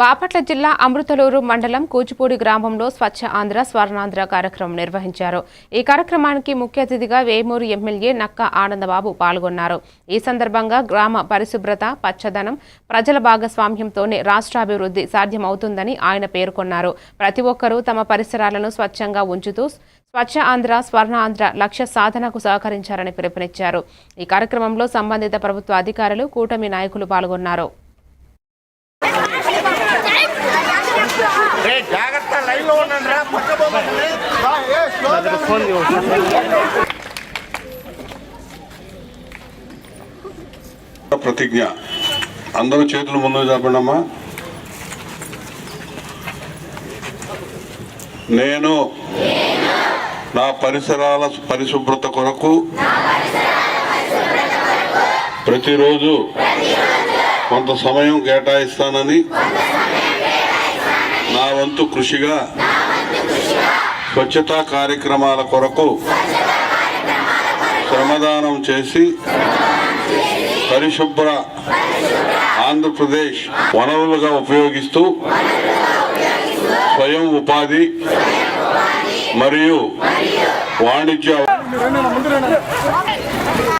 బాపట్ల జిల్లా అమృతలూరు మండలం కూచిపూడి గ్రామంలో స్వచ్ఛ ఆంధ్ర స్వర్ణాంధ్ర కార్యక్రమం నిర్వహించారు. ఈ కార్యక్రమానికి ముఖ్య అతిథిగా వేమూరు ఎమ్మెల్యే నక్క ఆనందబాబు పాల్గొన్నారు. ఈ సందర్భంగా గ్రామ పరిశుభ్రత పచ్చదనం ప్రజల భాగస్వామ్యంతోనే రాష్ట్రాభివృద్ధి సాధ్యమవుతుందని ఆయన పేర్కొన్నారు. ప్రతి ఒక్కరూ తమ పరిసరాలను స్వచ్ఛంగా ఉంచుతూ స్వచ్ఛ ఆంధ్ర స్వర్ణ ఆంధ్ర లక్ష్య సాధనకు సహకరించారని పిలుపునిచ్చారు. ఈ కార్యక్రమంలో సంబంధిత ప్రభుత్వ అధికారులు కూటమి నాయకులు పాల్గొన్నారు రే ఉండండి రా పక్క పోకండి. ప్రతిజ్ఞ. అందరూ చేతులు ముందుకు చాపండమ్మా నేను నా పరిసరాల పరిశుభ్రత కొరకు ప్రతిరోజు కొంత సమయం కేటాయిస్తానని వంతు కృషిగా స్వచ్ఛతా కార్యక్రమాల కొరకు శ్రమదానం చేసి పరిశుభ్ర ఆంధ్రప్రదేశ్ వనరులుగా ఉపయోగిస్తూ స్వయం ఉపాధి మరియు వాణిజ్య